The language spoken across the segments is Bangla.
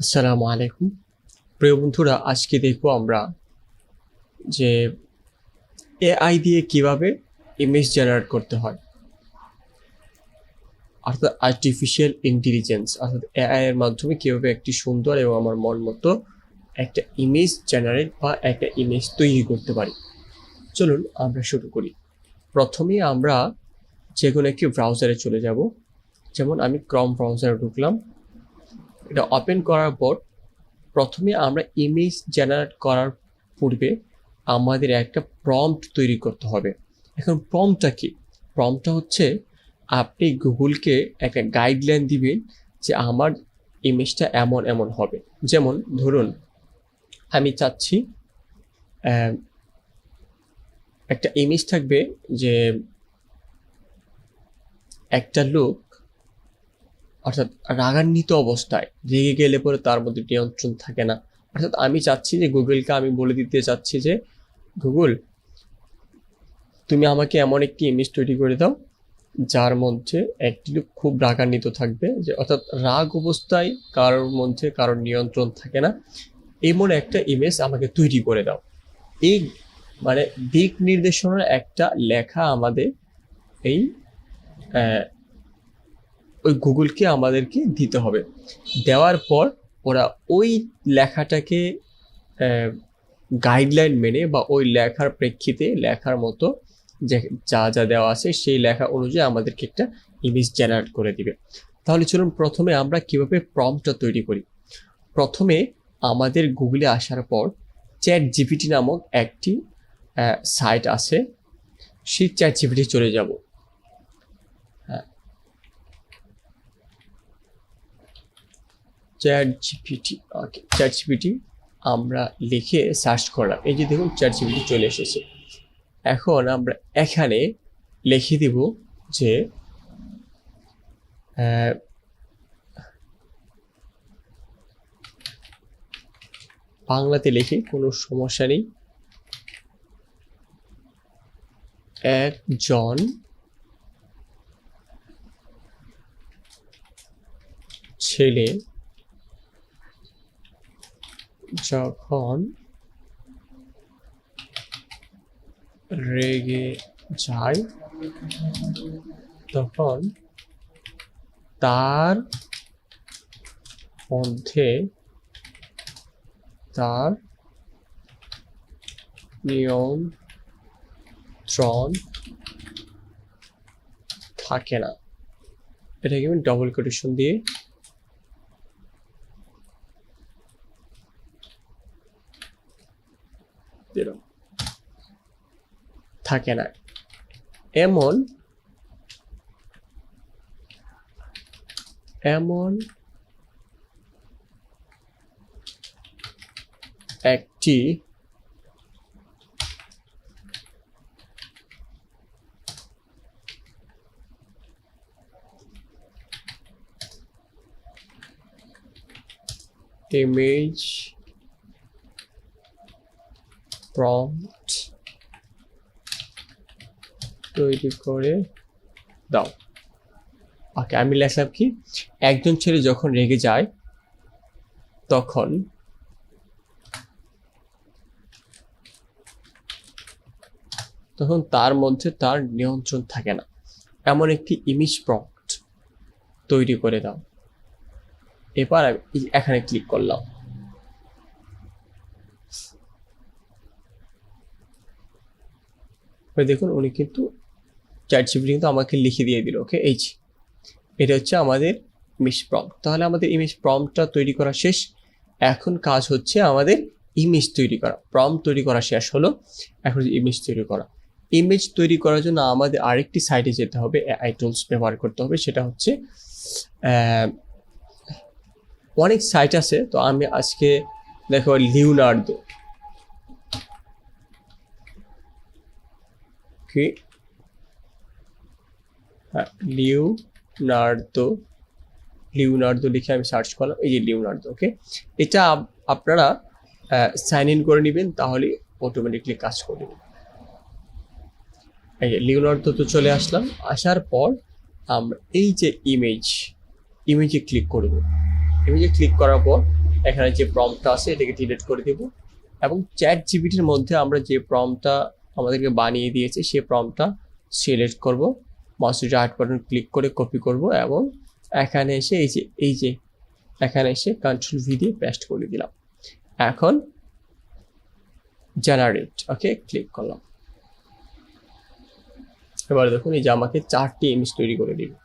আসসালামু আলাইকুম। প্রিয় বন্ধুরা, আজকে দেখব আমরা যে এআই দিয়ে কীভাবে ইমেজ জেনারেট করতে হয়। অর্থাৎ আর্টিফিশিয়াল ইন্টেলিজেন্স অর্থাৎ এআই এর মাধ্যমে কীভাবে একটি সুন্দর এবং আমার মন মতো একটা ইমেজ জেনারেট বা একটা ইমেজ তৈরি করতে পারি। চলুন আমরা শুরু করি। প্রথমে আমরা যে কোনো একটি ব্রাউজারে চলে যাব। যেমন আমি ক্রম ব্রাউজারে ঢুকলাম। এটা ওপেন করার পর প্রথমে আমরা ইমেজ জেনারেট করার পূর্বে আমাদের একটা প্রম্পট তৈরি করতে হবে। এখন প্রম্পটটা কি? প্রম্পটটা হচ্ছে আপনি গুগলকে একটা গাইডলাইন দিবেন যে আমার ইমেজটা এমন এমন হবে। যেমন ধরুন, আমি চাচ্ছি একটা ইমেজ থাকবে যে একটা লোক অর্থাৎ রাগান্বিত অবস্থায় রেগে গেলে পরে তার মধ্যে নিয়ন্ত্রণ থাকে না। অর্থাৎ আমি চাচ্ছি যে গুগলকে আমি বলে দিতে চাচ্ছি যে, গুগল, তুমি আমাকে এমন একটি ইমেজ তৈরি করে দাও, যার মধ্যে একটি লোক খুব রাগান্বিত থাকবে। যে অর্থাৎ রাগ অবস্থায় কারোর মধ্যে কারোর নিয়ন্ত্রণ থাকে না। এমন একটা ইমেজ আমাকে তৈরি করে দাও। এই মানে দিক নির্দেশনার একটা লেখা আমাদের এই ওই গুগলকে আমাদেরকে দিতে হবে। দেওয়ার পর ওরা ওই লেখাটাকে গাইডলাইন মেনে বা ওই লেখার প্রেক্ষিতে লেখার মতো যে যা যা দেওয়া আছে সেই লেখা অনুযায়ী আমাদেরকে একটা ইমেজ জেনারেট করে দিবে। তাহলে চলুন প্রথমে আমরা কীভাবে প্রম্পটটা তৈরি করি। প্রথমে আমাদের গুগলে আসার পর চ্যাট জিপিটি নামক একটি সাইট আছে। সেই চ্যাট জিপিটি চলে যাব। ChatGPT okay ChatGPT আমরা লিখে সার্চ করলাম। এই যে দেখুন চ্যাট জিপিটি চলে এসেছে। এখন আমরা এখানে লিখে দিব যে বাংলাতে লিখে কোনো সমস্যা নেই। একজন ছেলে যখন রেগে যায়, তখন তার মধ্যে তার নিয়ন্ত্রণ থাকে না। এটাকে আমি ডবল কোটেশন দিয়ে দিলাম থাকে না। এমন এমন একটি ইমেজ প্রম্পট তৈরি করে দাও। ওকে আমি লেখলাম কি? একজন ছেলে যখন রেগে যায়, তখন তখন তার মধ্যে তার নিয়ন্ত্রণ থাকে না। এমন একটি ইমেজ প্রম্পট তৈরি করে দাও। এবার আমি এখানে ক্লিক করলাম। দেখুন উনি কিন্তু চ্যাট জিপিটি কিন্তু আমাকে লিখে দিয়ে দিল ওকে এই যে। এটা হচ্ছে আমাদের ইমেজ প্রম্পট তাহলে আমাদের ইমেজ প্রম্পটটা তৈরি করা শেষ। এখন কাজ হচ্ছে আমাদের ইমেজ তৈরি করা। প্রম্পট তৈরি করা শেষ হলো, এখন ইমেজ তৈরি করা। ইমেজ তৈরি করার জন্য আমাদের আরেকটি সাইটে যেতে হবে এআই টুলস ব্যবহার করতে হবে, সেটা হচ্ছে অনেক সাইট আছে। তো আমি আজকে দেখো লিওনার্দো কি হ্যাঁ লিওনার্দো লিওনার্দো লিখে আমি সার্চ করলাম। এই যে লিওনার্দো ওকে এটা আপনারা সাইন ইন করে নেবেন, তাহলে অটোমেটিকলি কাজ করবে। এই যে লিওনার্দো তো চলে আসলাম। আসার পর আমরা এই যে ইমেজ ইমেজে ক্লিক করব ইমেজে ক্লিক করার পর এখানে যে প্রমটা আছে, এটাকে ডিলিট করে দিব। এবং চ্যাট জিবিটির মধ্যে আমরা যে প্রমটা আমাদেরকে বানিয়ে দিয়েছে সে প্রমটা সিলেক্ট করব। মাউসের রাইট বাটন ক্লিক করে কপি করব এবং এখানে এসে এই যে এই যে, এখানে এসে কন্ট্রোল ভি দিয়ে পেস্ট করে দিলাম। এখন জেনারেট ওকে ক্লিক করলাম। এবার দেখুন এই যে আমাকে চারটি ইমেজ তৈরি করে দিবে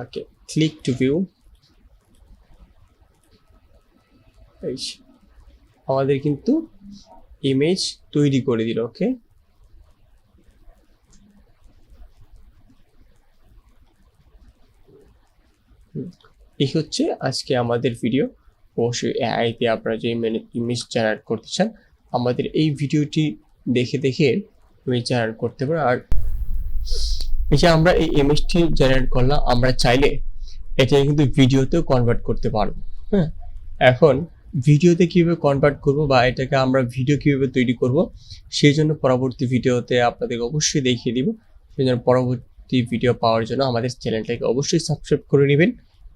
ওকে ক্লিক টু ভিউ এই আমাদের কিন্তু ইমেজ তৈরি করে দিল, ওকে? এই হচ্ছে আজকে আমাদের ভিডিও অবশ্যই এআই দিয়ে আপনারা যে ইমেজ জেনারেট করতে চান, আমাদের এই ভিডিওটি দেখে দেখে ইমেজ জেনারেট করতে পারেন। আর এই যে আমরা এই ইমেজটি জেনারেট করলাম, আমরা চাইলে এটা কিন্তু ভিডিওতেও কনভার্ট করতে পারব হ্যাঁ? এখন ভিডিওতে কীভাবে কনভার্ট করব বা এটাকে আমরা ভিডিও কীভাবে তৈরি করব, সেই জন্য পরবর্তী ভিডিওতে আপনাদের অবশ্যই দেখিয়ে দিব। সেই জন্য পরবর্তী ভিডিও পাওয়ার জন্য আমাদের চ্যানেলটাকে অবশ্যই সাবস্ক্রাইব করে নেবেন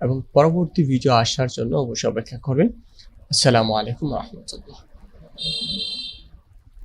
এবং পরবর্তী ভিডিও আসার জন্য অবশ্যই অপেক্ষা করবেন। আসসালামু আলাইকুম রহমতুল্লাহ।